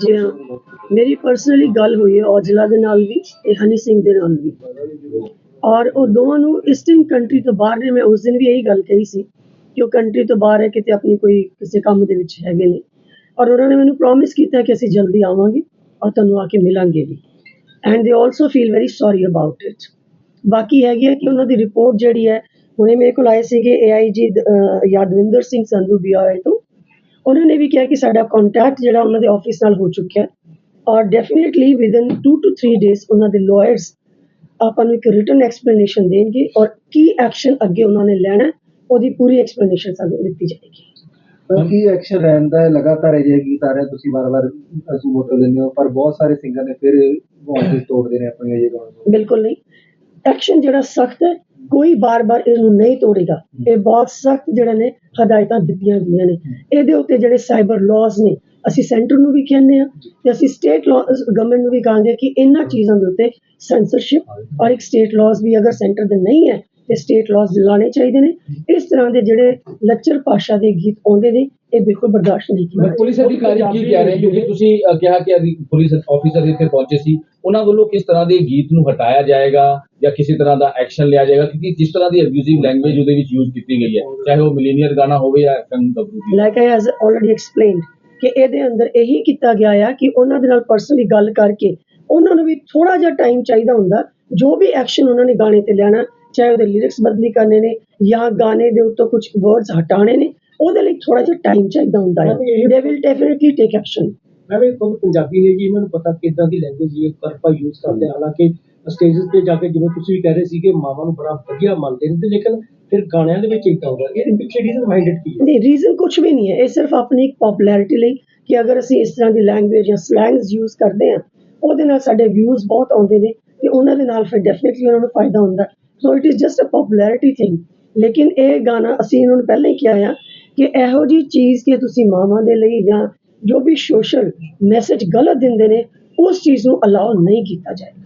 ਜੀ ਹਾਂ ਮੇਰੀ ਪਰਸਨਲੀ ਗੱਲ ਹੋਈ ਹੈ ਔਜਲਾ ਦੇ ਨਾਲ ਵੀ ਤੇ ਹਨੀ ਸਿੰਘ ਦੇ ਨਾਲ ਵੀ। ਔਰ ਉਹ ਦੋਵਾਂ ਨੂੰ ਇਸਟਰਨ ਕੰਟਰੀ ਤੋਂ ਬਾਹਰ ਨੇ, ਮੈਂ ਉਸ ਦਿਨ ਵੀ ਇਹੀ ਗੱਲ ਕਹੀ ਸੀ ਕਿ ਉਹ ਕੰਟਰੀ ਤੋਂ ਬਾਹਰ ਹੈ, ਕਿਤੇ ਆਪਣੀ ਕੋਈ ਕਿਸੇ ਕੰਮ ਦੇ ਵਿੱਚ ਹੈਗੇ ਨੇ। ਔਰ ਉਹਨਾਂ ਨੇ ਮੈਨੂੰ ਪ੍ਰੋਮਿਸ ਕੀਤਾ ਕਿ ਅਸੀਂ ਜਲਦੀ ਆਵਾਂਗੇ ਔਰ ਤੁਹਾਨੂੰ ਆ ਕੇ ਮਿਲਾਂਗੇ ਵੀ। And they also feel very sorry about it ਬਾਕੀ ਹੈਗੀ ਹੈ ਕਿ ਉਹਨਾਂ ਦੀ ਰਿਪੋਰਟ ਜਿਹੜੀ ਹੈ, ਹੁਣੇ ਮੇਰੇ ਕੋਲ ਆਏ ਸੀਗੇ ਏਆਈਜੀ ਯਾਦਵਿੰਦਰ ਸਿੰਘ ਸੰਧੂ ਬੀਆਈ ਤੋਂ। ਉਹਨਾਂ ਨੇ ਵੀ ਕਿਹਾ ਕਿ ਸਾਡਾ ਕੰਟੈਕਟ ਜਿਹੜਾ ਉਹਨਾਂ ਦੇ ਆਫਿਸ ਨਾਲ ਹੋ ਚੁੱਕਿਆ ਹੈ। ਔਰ ਡੈਫੀਨਿਟਲੀ ਵਿਦਨ 2 ਟੂ 3 ਡੇਜ਼ ਉਹਨਾਂ ਦੇ ਲਾਇਰਸ ਆਪਾਂ ਨੂੰ ਇੱਕ ਰਿਟਨ ਐਕਸਪਲੇਨੇਸ਼ਨ ਦੇਣਗੇ ਔਰ ਕੀ ਐਕਸ਼ਨ ਅੱਗੇ ਉਹਨਾਂ ਨੇ ਲੈਣਾ ਉਹਦੀ ਪੂਰੀ ਐਕਸਪਲੇਨੇਸ਼ਨ ਸਾਨੂੰ ਦਿੱਤੀ ਜਾਏਗੀ। ਕੀ ਐਕਸ਼ਨ ਰਹਿੰਦਾ ਹੈ? ਲਗਾਤਾਰ ਇਹ ਆ ਰਹੇ ਤੁਸੀਂ ਵਾਰ-ਵਾਰ ਅਸੀਂ ਮੋਟੋ ਲੈਂਦੇ ਹੋ ਪਰ ਬਹੁਤ ਸਾਰੇ ਸਿੰਗਰ ਨੇ ਫਿਰ ਵਾਇਸ ਤੋੜਦੇ ਨੇ ਆਪਣੀਆਂ ਇਹ ਨੂੰ। ਬਿਲਕੁਲ ਨਹੀਂ। ਐਕਸ਼ਨ ਜਿਹੜਾ ਸਖਤ ਹੈ ਕੋਈ ਬਾਰ-ਬਾਰ ਇਹਨੂੰ ਨਹੀਂ ਤੋੜੇਗਾ। ਇਹ ਬਹੁਤ ਸਖਤ ਜਿਹੜਾ ਨੇ ਹਦਾਇਤਾਂ ਦਿੱਤੀਆਂ ਗਈਆਂ ਨੇ। ਇਹਦੇ ਉੱਤੇ ਜਿਹੜੇ ਸਾਈਬਰ ਲਾਜ਼ ਨੇ ਅਸੀਂ ਸੈਂਟਰ ਨੂੰ ਵੀ ਕਹਿੰਦੇ ਆ ਤੇ ਅਸੀਂ ਸਟੇਟ ਗਵਰਨਮੈਂਟ ਨੂੰ ਵੀ ਕਹਾਂਗੇ ਕਿ ਇਹਨਾਂ ਚੀਜ਼ਾਂ ਦੇ ਉੱਤੇ ਸੈਂਸਰਸ਼ਿਪ ਔਰ ਇੱਕ ਸਟੇਟ ਲਾਜ਼ ਵੀ ਅਗਰ ਸੈਂਟਰ ਦੇ ਨਹੀਂ ਹੈ ਤੇ ਸਟੇਟ ਲਾਜ਼ ਲਾਣੇ ਚਾਹੀਦੇ ਨੇ। ਇਸ ਤਰ੍ਹਾਂ ਦੇ ਜਿਹੜੇ ਲੱਚਰ ਭਾਸ਼ਾ ਦੇ ਗੀਤ ਆਉਂਦੇ ਨੇ ਇਹ ਬਿਲਕੁਲ ਬਰਦਾਸ਼ਤ ਨਹੀਂ ਕੀਤੇ ਪੁਲਿਸ ਅਧਿਕਾਰੀ ਕੀ ਕਹਿ ਰਹੇ ਕਿਉਂਕਿ ਤੁਸੀਂ ਕਿਹਾ ਕਿ ਪੁਲਿਸ ਆਫੀਸਰ ਇੱਥੇ ਪਹੁੰਚੇ ਸੀ। ਉਹਨਾਂ ਵੱਲੋਂ ਕਿਸ ਤਰ੍ਹਾਂ ਦੇ ਗੀਤ ਨੂੰ ਹਟਾਇਆ ਜਾਏਗਾ ਜਾਂ ਕਿਸੇ ਤਰ੍ਹਾਂ ਦਾ ਐਕਸ਼ਨ ਲਿਆ ਜਾਏਗਾ? ਕਿਉਂਕਿ ਜਿਸ ਤਰ੍ਹਾਂ ਦੀ ਅਬਿਊਜ਼ਿਵ ਲੈਂਗੁਏਜ ਉਹਦੇ ਵਿੱਚ ਯੂਜ਼ ਕੀਤੀ ਗਈ ਹੈ। ਚਾਹੇ ਉਹ ਮਿਲੀਨੀਅਰ ਗਾਣਾ ਹੋਵੇ ਜਾਂ ਕੰਗ ਦੀ like I has already explained ਕਿ ਇਹਦੇ ਅੰਦਰ ਇਹੀ ਕੀਤਾ ਗਿਆ ਆ ਕਿ ਉਹਨਾਂ ਦੇ ਨਾਲ ਪਰਸਨਲੀ ਗੱਲ ਕਰਕੇ ਉਹਨਾਂ ਨੂੰ ਵੀ ਥੋੜਾ ਜਿਹਾ ਟਾਈਮ ਚਾਹੀਦਾ ਹੁੰਦਾ। ਜੋ ਵੀ ਐਕਸ਼ਨ ਉਹਨਾਂ ਨੇ ਗਾਣੇ ਤੇ ਲੈਣਾ ਚਾਹੇ ਉਹਦੇ ਲਿਰਿਕਸ ਬਦਲੀ ਕਰਨੇ ਨੇ ਜਾਂ ਗਾਣੇ ਦੇ ਉੱਤੋਂ ਕੁਝ ਵਰਡਸ ਹਟਾਣੇ ਨੇ ਉਹਦੇ ਲਈ ਥੋੜਾ ਜਿਹਾ ਟਾਈਮ ਚਾਹੀਦਾ ਹੁੰਦਾ ਹੈ। They will definitely take action ਮੈਂ ਵੀ ਖੁਦ ਪੰਜਾਬੀ ਨੇ ਜੀ ਇਹਨਾਂ ਨੂੰ ਪਤਾ ਕਿੱਦਾਂ ਦੀ ਲੈਂਗੁਏਜ ਇਹ ਕਰਪਾ ਯੂਜ਼ ਕਰਦੇ। ਹਾਲਾਂਕਿ ਸਟੇਜਸ ਤੇ ਜਾ ਕੇ ਜਿਵੇਂ ਤੁਸੀਂ ਵੀ ਕਹਿ ਰਹੇ ਸੀ ਕਿ ਮਾਵਾਂ ਨੂੰ ਬੜਾ ਵਧੀਆ ਮੰਨਦੇ ਨੇ ਤੇ ਲੇਕਿਨ ਫਿਰ ਗਾਣਿਆਂ ਦੇ ਵਿੱਚ ਇਦਾਂ ਹੁੰਦਾ ਇਹਦੇ ਪਿੱਛੇ ਰੀਜ਼ਨ ਮਾਈਂਡਡ ਕੀ ਹੈ? ਨਹੀਂ ਰੀਜ਼ਨ ਕੁਝ ਵੀ ਨਹੀਂ ਹੈ। ਇਹ ਸਿਰਫ ਆਪਣੀ ਇੱਕ ਪਪੂਲੈਰਿਟੀ ਲਈ ਕਿ ਅਗਰ ਅਸੀਂ ਇਸ ਤਰ੍ਹਾਂ ਦੀ ਲੈਂਗੁਏਜ ਜਾਂ ਸਲੈਂਗਸ ਯੂਜ਼ ਕਰਦੇ ਹਾਂ ਉਹਦੇ ਨਾਲ ਸਾਡੇ ਵਿਊਜ਼ ਬਹੁਤ ਆਉਂਦੇ ਨੇ ਤੇ ਉਹਨਾਂ ਦੇ ਨਾਲ ਫਿਰ ਡੈਫੀਨਿਟਲੀ ਉਹਨਾਂ ਨੂੰ ਫਾਇਦਾ ਹੁੰਦਾ। So it is just a popularity thing ਲੇਕਿਨ ਇਹ ਗਾਣਾ ਅਸੀਂ ਇਹਨਾਂ ਨੂੰ ਪਹਿਲਾਂ ਹੀ ਕਿਹਾ ਆ ਕਿ ਇਹੋ ਜੀ ਚੀਜ਼ ਕਿ ਤੁਸੀਂ ਮਾਵਾਂ ਦੇ ਲਈ ਜਾਂ ਜੋ ਵੀ ਸੋਸ਼ਲ ਮੈਸੇਜ ਗਲਤ ਦਿੰਦੇ ਨੇ, ਉਸ ਚੀਜ਼ ਨੂੰ ਅਲਾਉ ਨਹੀਂ ਕੀਤਾ ਜਾਏਗਾ।